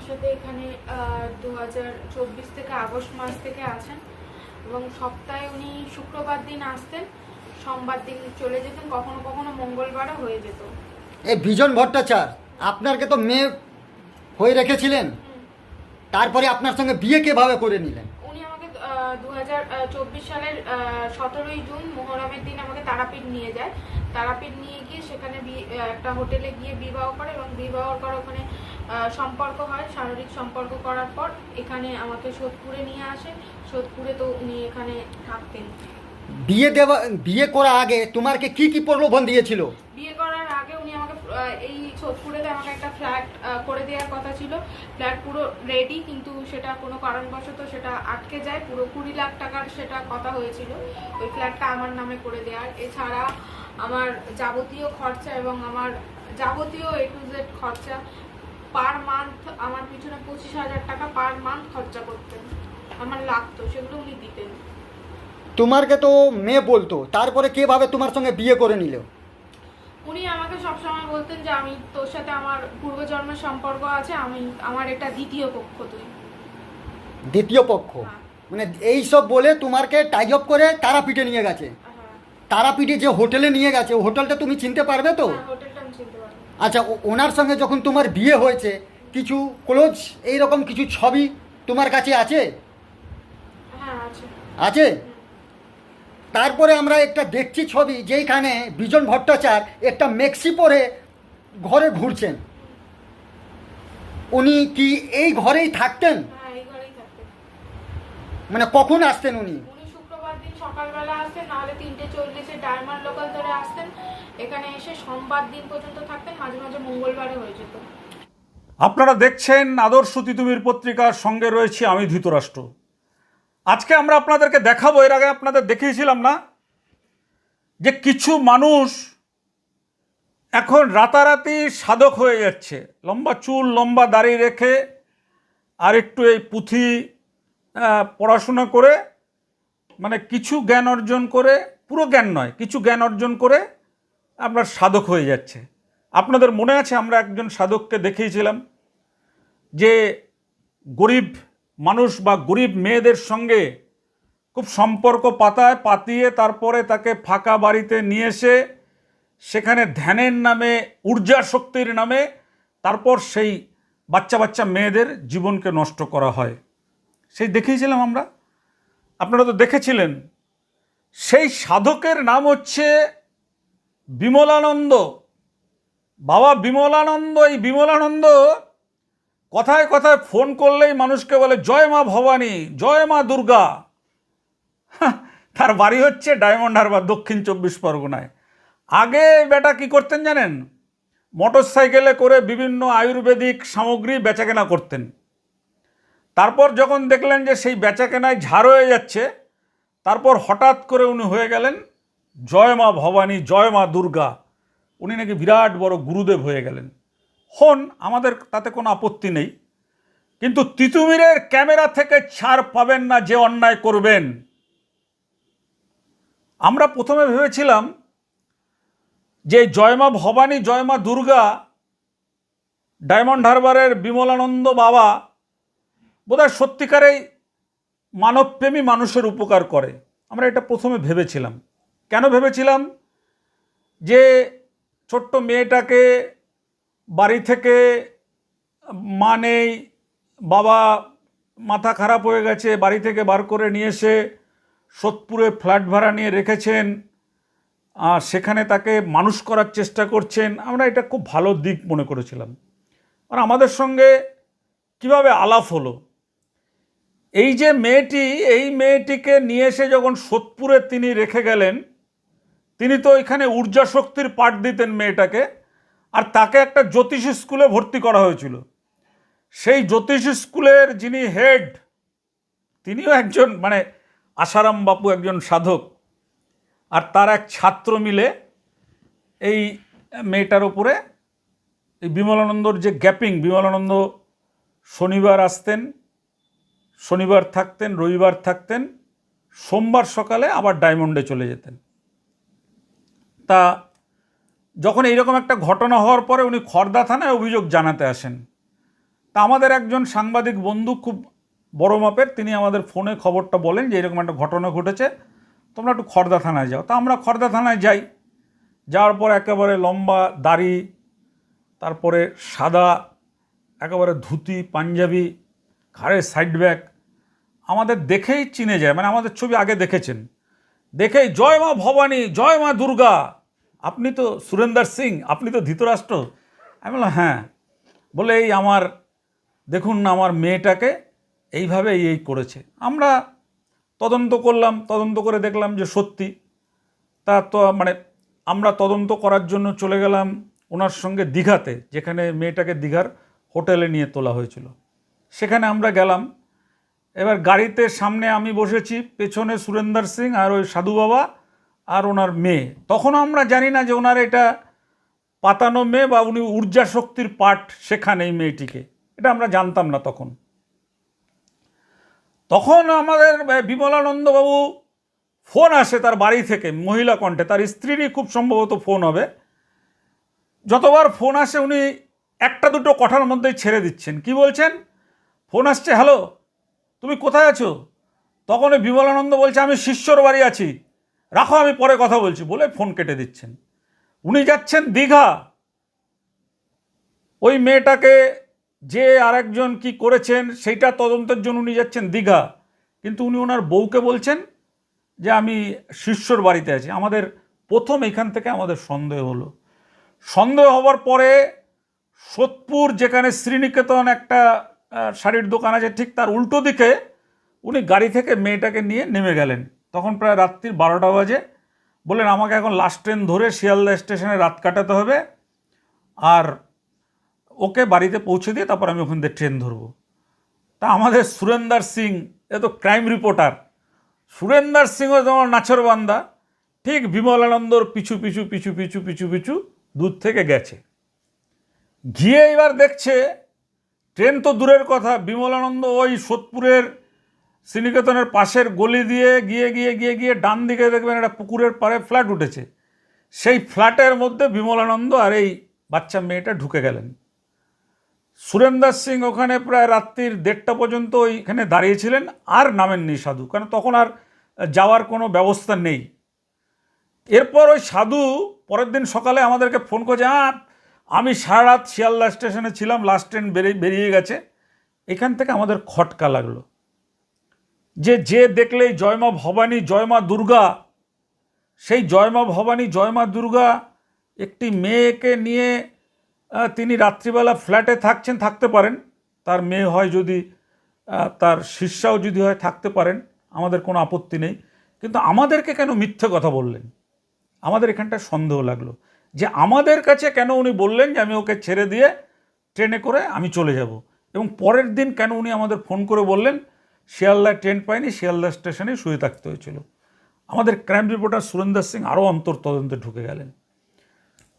আমার সাথে এখানে দু হাজার চব্বিশ থেকে আগস্ট মাস থেকে আছেন এবং সপ্তাহে উনি শুক্রবার দিন আসতেন সোমবার দিন চলে যেতেন কখনো কখনো মঙ্গলবারও হয়ে যেত। এই বিজন ভট্টাচার আপনাকে তো মেয়ে হয়ে রেখেছিলেন? তারপরে আপনার সঙ্গে বিয়ে কেভাবে করে নিলেন? দু হাজার চব্বিশ সালের সতেরোই জুন মোহরমের দিন আমাকে তারাপীঠ নিয়ে যায়। তারাপীঠ নিয়ে গিয়ে সেখানে একটা হোটেলে গিয়ে বিবাহ করে এবং বিবাহ করে ওখানে সম্পর্ক হয় শারীরিক সম্পর্ক করার পর এখানে আমাকে সোদপুরে নিয়ে আসে। সোদপুরে তো উনি এখানে থাকতেন। বিয়ে দেওয়া বিয়ে করার আগে তোমাকে কি কি প্রলোভন দিয়েছিল? বিয়ে করার আগে উনি আমাকে আহ, এই সোদপুরেতে আমাকে একটা ফ্ল্যাট করে দেওয়ার কথা ছিল। ফ্ল্যাট পুরো রেডি কিন্তু সেটা কোনো কারণবশত সেটা আটকে যায়। পুরো কুড়ি লাখ টাকার সেটা কথা হয়েছিল। ওই ফ্ল্যাটটা আমার নামে করে দেওয়ার। এছাড়া আমার যাবতীয় খরচা এবং আমার যাবতীয় এ টু জেড খরচা পার মান্থ আমার পিছনে পঁচিশ হাজার টাকা পার মান্থ খরচা করতেন। আমার লাগতো, সেগুলো উনি দিতেন। তোমারকে তো মেয়ে বলতো, তারপরে কীভাবে তোমার সঙ্গে বিয়ে করে নিল? উনি আমাকে সবসময় বলতেন যে আমি তোর সাথে আমার পূর্বজন্মের সম্পর্ক আছে আমি আমার এটা দ্বিতীয় পক্ষ তুই। দ্বিতীয় পক্ষ? হ্যাঁ। মানে এই সব বলে তোমাকে টাই আপ করে তারাপীঠে নিয়ে গেছে? হ্যাঁ। তারাপীঠে যে হোটেলে নিয়ে গেছে হোটেলটা তুমি চিনতে পারবে তো? হ্যাঁ, আচ্ছা ওনার সঙ্গে যখন তোমার বিয়ে হয়েছে কিছু ক্লোজ এইরকম কিছু ছবি তোমার কাছে আছে? হ্যাঁ আছে। আছে? তারপরে আমরা একটা দেখছি ছবি যেইখানে বিজন ভট্টাচার্য একটা মেক্সি পরে ঘরে ঘুরছেন। উনি কি এই ঘরেই থাকতেন? হ্যাঁ এই ঘরেই থাকতেন। মানে কখন আসতেন উনি? উনি শুক্রবার দিন সকালবেলা আসতেন নাহলে তিনটে চল্লিশে ডায়মন্ড লোকাল ধরে আসতেন। এখানে এসে সোমবার দিন পর্যন্ত থাকতেন মাঝে মাঝে মঙ্গলবারে হয়ে যেত। আপনারা দেখছেন আদর্শ তিতুমির পত্রিকার সঙ্গে রয়েছি আমি ধৃতরাষ্ট্র। আজকে আমরা আপনাদেরকে দেখাবো, এর আগে আপনাদের দেখিয়েছিলাম না, যে কিছু মানুষ এখন রাতারাতি সাধক হয়ে যাচ্ছে। লম্বা চুল, লম্বা দাড়ি রেখে আর একটু এই পুঁথি পড়াশোনা করে মানে কিছু জ্ঞান অর্জন করে, পুরো জ্ঞান নয়, কিছু জ্ঞান অর্জন করে আপনার সাধক হয়ে যাচ্ছে। আপনাদের মনে আছে আমরা একজন সাধককে দেখিয়েছিলাম, যে গরিব মানুষ বা গরিব মেয়েদের সঙ্গে খুব সম্পর্ক পাতায়, পাতিয়ে তারপরে তাকে ফাঁকা বাড়িতে নিয়ে এসে সেখানে ধ্যানের নামে, ঊর্জা শক্তির নামে তারপর সেই বাচ্চা বাচ্চা মেয়েদের জীবনকে নষ্ট করা হয়। সেই দেখিয়েছিলাম আমরা? আপনারা তো দেখেছিলেন। সেই সাধকের নাম হচ্ছে বিমলানন্দ। বাবা বিমলানন্দ, এই বিমলানন্দ কথায় কথায় ফোন করলেই মানুষকে বলে, জয় মা ভবানী, জয় মা দুর্গা। তার বাড়ি হচ্ছে ডায়মন্ড হারবার দক্ষিণ চব্বিশ পরগনায়। আগে বেটা কি করতেন জানেন? মোটর সাইকেলে করে বিভিন্ন আয়ুর্বেদিক সামগ্রী বেচাকেনা করতেন। তারপর যখন দেখলেন যে সেই বেচাকেনায় ঝাড় হয়ে যাচ্ছে, তারপর হঠাৎ করে উনি হয়ে গেলেন, জয় মা ভবানী, জয় মা দুর্গা। উনি নাকি বিরাট বড় গুরুদেব হয়ে গেলেন। হন, আমাদের তাতে কোনো আপত্তি নেই। কিন্তু তিতুমিরের ক্যামেরা থেকে ছাড় পাবেন না যে অন্যায় করবেন। আমরা প্রথমে ভেবেছিলাম যে জয়মা ভবানী, জয়মা দুর্গা, ডায়মন্ড হারবারের বিমলানন্দ বাবা বোধহয় সত্যিকারেই মানবপ্রেমী মানুষের উপকার করে। আমরা এটা প্রথমে ভেবেছিলাম। কেন ভেবেছিলাম? যে ছোট্ট মেয়েটাকে বাড়ি থেকে মা নেই, বাবা মাথা খারাপ হয়ে গেছে, বাড়ি থেকে বার করে নিয়ে এসে সোদপুরে ফ্ল্যাট ভাড়া নিয়ে রেখেছেন সেখানে তাকে মানুষ করার চেষ্টা করছেন। আমরা এটা খুব ভালো দিক মনে করেছিলাম। আর আমাদের সঙ্গে কীভাবে আলাপ হলো? এই যে মেয়েটি, এই মেয়েটিকে নিয়ে এসে যখন সোদপুরে তিনি রেখে গেলেন, তিনি তো এখানে ঊর্জা শক্তির পাঠ দিতেন মেয়েটাকে। আর তাকে একটা জ্যোতিষ স্কুলে ভর্তি করা হয়েছিল। সেই জ্যোতিষ স্কুলের যিনি হেড, তিনিও একজন মানে আসারাম বাপু একজন সাধক। আর তার এক ছাত্র মিলে এই মেয়েটার ওপরে এই বিমলানন্দর যে গ্যাপিং, বিমলানন্দ শনিবার আসতেন, শনিবার থাকতেন, রবিবার থাকতেন, সোমবার সকালে আবার ডায়মন্ডে চলে যেতেন। তা যখন এইরকম একটা ঘটনা হওয়ার পরে উনি খর্দা থানায় অভিযোগ জানাতে আসেন। তা আমাদের একজন সাংবাদিক বন্ধু খুব বড় মাপের, তিনি আমাদের ফোনে খবরটা বলেন যে এরকম একটা ঘটনা ঘটেছে, তোমরা একটু খর্দা থানায় যাও। তা আমরা খর্দা থানায় যাই। যাওয়ার পর একেবারে লম্বা দাড়ি, তারপরে সাদা, একেবারে ধুতি, পাঞ্জাবি, ঘাড়ে সাইড ব্যাগ আমাদের দেখেই চিনে যায়। মানে আমাদের ছবি আগে দেখেছেন। দেখেই, জয় মা ভবানী, জয় মা দুর্গা। আপনি তো সুরেন্দার সিং, আপনি তো ধৃতরাষ্ট্র। আমি বললাম হ্যাঁ। বলে, এই আমার, দেখুন না আমার মেয়েটাকে এইভাবে এই করেছে। আমরা তদন্ত করলাম, তদন্ত করে দেখলাম যে সত্যি। তা তো মানে আমরা তদন্ত করার জন্য চলে গেলাম ওনার সঙ্গে দীঘাতে, যেখানে মেয়েটাকে দীঘার হোটেলে নিয়ে তোলা হয়েছিল। সেখানে আমরা গেলাম। এবার গাড়িতে সামনে আমি বসেছি, পেছনে সুরেন্দার সিং আর ওই সাধু বাবা আর ওনার মেয়ে। তখন আমরা জানি না যে ওনার এটা পাতানো মেয়ে বা উনি ঊর্জা শক্তির পাঠ শেখান এই মেয়েটিকে। এটা আমরা জানতাম না তখন। তখন আমাদের বিমলানন্দবাবু ফোন আসে তার বাড়ি থেকে, মহিলা কণ্ঠে। তার স্ত্রীরই খুব সম্ভবত ফোন হবে। যতবার ফোন আসে উনি একটা দুটো কথার মধ্যেই ছেড়ে দিচ্ছেন। কি বলছেন? ফোন আসছে, হ্যালো, তুমি কোথায় আছো? তখন বিমলানন্দ বলছে, আমি শিষ্যর বাড়ি আছি। রাখো, আমি পরে কথা বলছি, বলে ফোন কেটে দিচ্ছেন। উনি যাচ্ছেন দীঘা। ওই মেয়েটাকে যে আরেকজন কি করেছেন, সেইটা তদন্তের জন্য উনি যাচ্ছেন দীঘা। কিন্তু উনি ওনার বউকে বলছেন যে, আমি শিষ্যর বাড়িতে আছি। আমাদের প্রথম এখান থেকে আমাদের সন্দেহ হলো। সন্দেহ হওয়ার পরে সোদপুর, যেখানে শ্রীনিকেতন একটা শাড়ির দোকান আছে, ঠিক তার উল্টো দিকে উনি গাড়ি থেকে মেয়েটাকে নিয়ে নেমে গেলেন। তখন প্রায় রাত্রির বারোটা বাজে। বললেন, আমাকে এখন লাস্ট ট্রেন ধরে শিয়ালদা স্টেশনে রাত কাটাতে হবে। আর ওকে বাড়িতে পৌঁছে দিয়ে তারপর আমি ওখান থেকে ট্রেন ধরবো। তা আমাদের সুরেন্দার সিং, এ তো ক্রাইম রিপোর্টার সুরেন্দার সিংও যেমন নাচর বান্দা, ঠিক বিমলানন্দর পিছু পিছু পিছু পিছু পিছু পিছু দূর থেকে গেছে। গিয়ে এবার দেখছে ট্রেন তো দূরের কথা বিমলানন্দ ওই সোদপুরের শ্রীনিকেতনের পাশের গলি দিয়ে গিয়ে গিয়ে গিয়ে গিয়ে ডান দিকে দেখবেন একটা পুকুরের পাড়ে ফ্ল্যাট উঠেছে। সেই ফ্ল্যাটের মধ্যে বিমলানন্দ আর এই বাচ্চা মেয়েটা ঢুকে গেলেন। সুরেন্দার সিং ওখানে প্রায় রাত্রির দেড়টা পর্যন্ত ওইখানে দাঁড়িয়েছিলেন আর নামেননি সাধু, কারণ তখন আর যাওয়ার কোনো ব্যবস্থা নেই। এরপর ওই সাধু পরের দিন সকালে আমাদেরকে ফোন করছে হ্যাঁ আমি সারা রাত শিয়ালদা স্টেশনে ছিলাম, লাস্ট ট্রেন বেরিয়ে গেছে। এখান থেকে আমাদের খটকা লাগল। যে যে দেখলেই জয়মা ভবানী জয়মা দুর্গা, সেই জয়মা ভবানী জয়মা দুর্গা একটি মেয়েকে নিয়ে তিনি রাত্রিবেলা ফ্ল্যাটে থাকছেন, থাকতে পারেন। তার মেয়ে হয় যদি তার শিষ্যাও যদি হয়, থাকতে পারেন। আমাদের কোনো আপত্তি নেই। কিন্তু আমাদেরকে কেন মিথ্যে কথা বললেন? আমাদের এখানটা সন্দেহ লাগল। যে আমাদের কাছে কেন উনি বললেন যে আমি ওকে ছেড়ে দিয়ে ট্রেনে করে আমি চলে যাব? এবং পরের দিন কেন উনি আমাদের ফোন করে বললেন শিয়ালদা ট্রেন পায়নি, শিয়ালদা স্টেশনে শুয়ে থাকতে হয়েছিল। আমাদের ক্রাইম রিপোর্টার সুরেন্দার সিং আরও অন্তর তদন্তে ঢুকে গেলেন।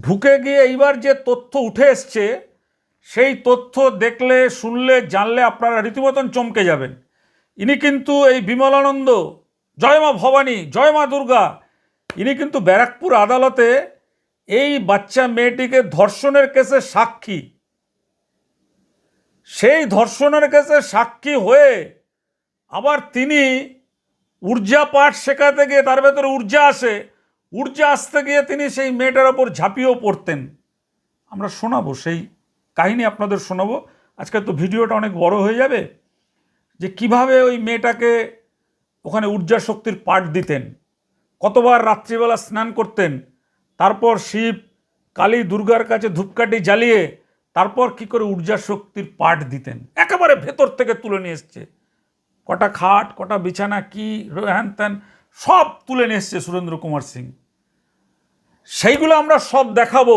ঢুকে গিয়ে এইবার যে তথ্য উঠে এসছে, সেই তথ্য দেখলে, শুনলে, জানলে আপনারা রীতিমতন চমকে যাবেন। ইনি কিন্তু এই বিমলানন্দ, জয় মা ভবানী, জয় মা দুর্গা, ইনি কিন্তু ব্যারাকপুর আদালতে এই বাচ্চা মেয়েটিকে ধর্ষণের কেসে সাক্ষী। সেই ধর্ষণের কেসে সাক্ষী হয়ে আবার তিনি ঊর্জা পাঠ শেখাতে গিয়ে তার ভেতরে ঊর্জা আসে। ঊর্জা আসতে গিয়ে তিনি সেই মেয়েটার ওপর ঝাঁপিয়েও পড়তেন। আমরা শোনাবো, সেই কাহিনী আপনাদের শোনাবো। আজকে তো ভিডিওটা অনেক বড় হয়ে যাবে যে কীভাবে ওই মেয়েটাকে ওখানে ঊর্জা শক্তির পাঠ দিতেন। কতবার রাত্রিবেলা স্নান করতেন, তারপর শিব কালী দুর্গার কাছে ধূপকাঠি জ্বালিয়ে তারপর কি করে ঊর্জা শক্তির পাঠ দিতেন। একেবারে ভেতর থেকে তুলে নিয়ে এসছে। কটা খাট, কটা বিছানা, কি হ্যান ত্যান, সব তুলে নিয়ে এসছে সুরেন্দ্র কুমার সিং। সেইগুলো আমরা সব দেখাবো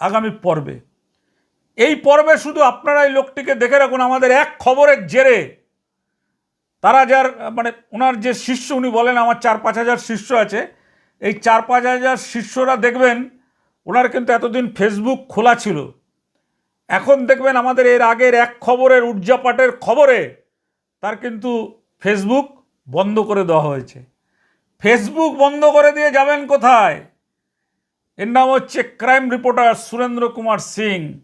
আগামী পর্বে। এই পর্বে শুধু আপনারা এই লোকটিকে দেখে রাখুন, আমাদের এক খবরের জেরে তারা যার মানে ওনার যে শিষ্য, উনি বলেন আমার চার পাঁচ হাজার শিষ্য আছে, এই চার পাঁচ হাজার শিষ্যরা দেখবেন ওনার কিন্তু এতদিন ফেসবুক খোলা ছিল। এখন দেখবেন আমাদের এর আগের এক খবরের উর্জাপাটের খবরে তার কিন্তু ফেসবুক বন্ধ করে দেওয়া হয়েছে। ফেসবুক বন্ধ করে দিয়ে যাবেন কোথায়? এর নাম হচ্ছে ক্রাইম রিপোর্টার সুরেন্দ্র কুমার সিং।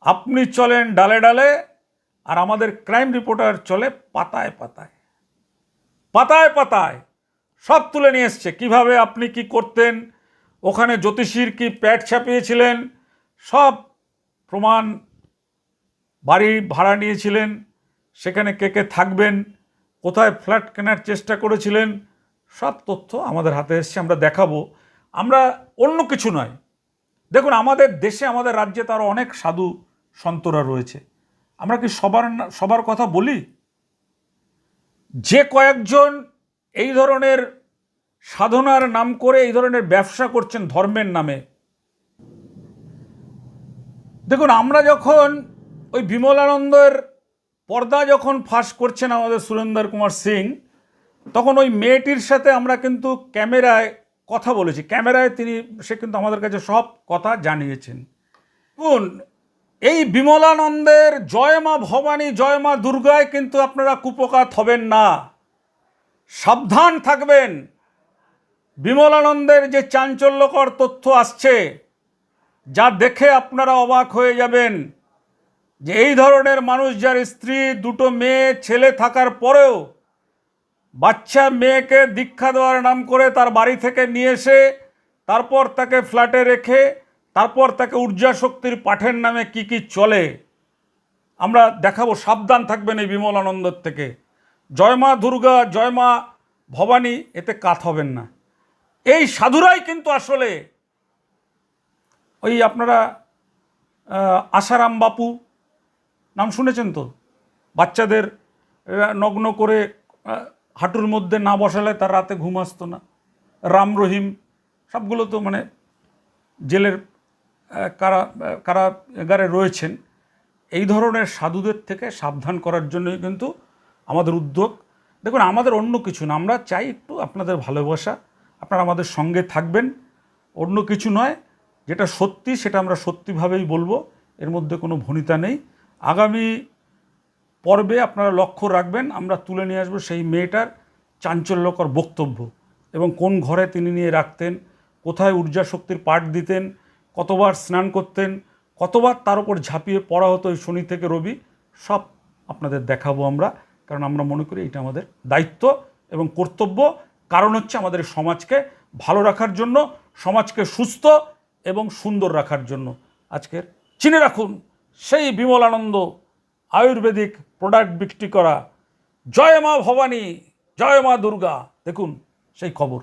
আপনি চলেন ডালে ডালে, আর আমাদের ক্রাইম রিপোর্টার চলে পাতায় পাতায়। পাতায় পাতায়। সব তুলে নিয়ে এসছে। কীভাবে আপনি কি করতেন? ওখানে জ্যোতিষীর কি প্যাট ছাপিয়েছিলেন? সব প্রমাণ বাড়ি ভাড়া নিয়েছিলেন। সেখানে কে কে থাকবেন, কোথায় ফ্ল্যাট কেনার চেষ্টা করেছিলেন, সব তথ্য আমাদের হাতে এসছে, আমরা দেখাবো। আমরা অন্য কিছু নয়। দেখুন, আমাদের দেশে, আমাদের রাজ্যে তারও অনেক সাধু সন্তরা রয়েছে। আমরা কি সবার সবার কথা বলি? যে কয়েকজন এই ধরনের সাধনার নাম করে এই ধরনের ব্যবসা করছেন ধর্মের নামে। দেখুন, আমরা যখন ওই বিমলানন্দের পর্দা যখন ফাঁস করছেন আমাদের সুরেন্দর কুমার সিং, তখন ওই মেয়েটির সাথে আমরা কিন্তু ক্যামেরায় কথা বলেছি। ক্যামেরায় তিনি, সে কিন্তু আমাদের কাছে সব কথা জানিয়েছেন। দেখুন, এই বিমলানন্দের জয় মা ভবানী, জয় মা দুর্গায় কিন্তু আপনারা কুপকাত হবেন না। সাবধান থাকবেন। বিমলানন্দের যে চাঞ্চল্যকর তথ্য আসছে, যা দেখে আপনারা অবাক হয়ে যাবেন। যে এই ধরনের মানুষ যার স্ত্রী, দুটো মেয়ে, ছেলে থাকার পরেও বাচ্চা মেয়েকে দীক্ষা দেওয়ার নাম করে তার বাড়ি থেকে নিয়ে এসে তারপর তাকে ফ্ল্যাটে রেখে তারপর তাকে ঊর্জা শক্তির পাঠের নামে কি কি চলে, আমরা দেখাবো। সাবধান থাকবেন এই বিমলানন্দর থেকে। জয় মা দুর্গা, জয় মা ভবানী, এতে কাত হবেন না। এই সাধুরাই কিন্তু আসলে ওই আপনারা আশারাম বাপু নাম শুনেছেন তো? বাচ্চাদের নগ্ন করে হাঁটুর মধ্যে না বসালে তার রাতে ঘুম আসতো না। রাম রহিম সবগুলো তো মানে জেলের কারা আহ, কারাগারে রয়েছেন। এই ধরনের সাধুদের থেকে সাবধান করার জন্যই কিন্তু আমাদের উদ্যোগ। দেখুন আমাদের অন্য কিছু না আমরা চাই একটু আপনাদের ভালোবাসা আপনারা আমাদের সঙ্গে থাকবেন। অন্য কিছু নয় যেটা সত্যি সেটা আমরা সত্যিভাবেই বলব এর মধ্যে কোনো ভনিতা নেই। আগামী পর্বে আপনারা লক্ষ্য রাখবেন, আমরা তুলে নিয়ে আসব সেই মেয়েটার চাঞ্চল্যকর বক্তব্য এবং কোন ঘরে তিনি নিয়ে রাখতেন, কোথায় ঊর্জা শক্তির পাঠ দিতেন, কতবার স্নান করতেন, কতবার তার উপর ঝাঁপিয়ে পড়া হতো ওই শনি থেকে রবি, সব আপনাদের দেখাবো আমরা, কারণ আমরা মনে করি এটা আমাদের দায়িত্ব এবং কর্তব্য। কারণ হচ্ছে আমাদের সমাজকে ভালো রাখার জন্য, সমাজকে সুস্থ এবং সুন্দর রাখার জন্য। আজকের চিনে রাখুন। সেই বিমলানন্দ আয়ুর্বেদিক প্রোডাক্ট বিক্রি করা। জয় মা ভবানী, জয় মা দুর্গা। দেখুন সেই খবর।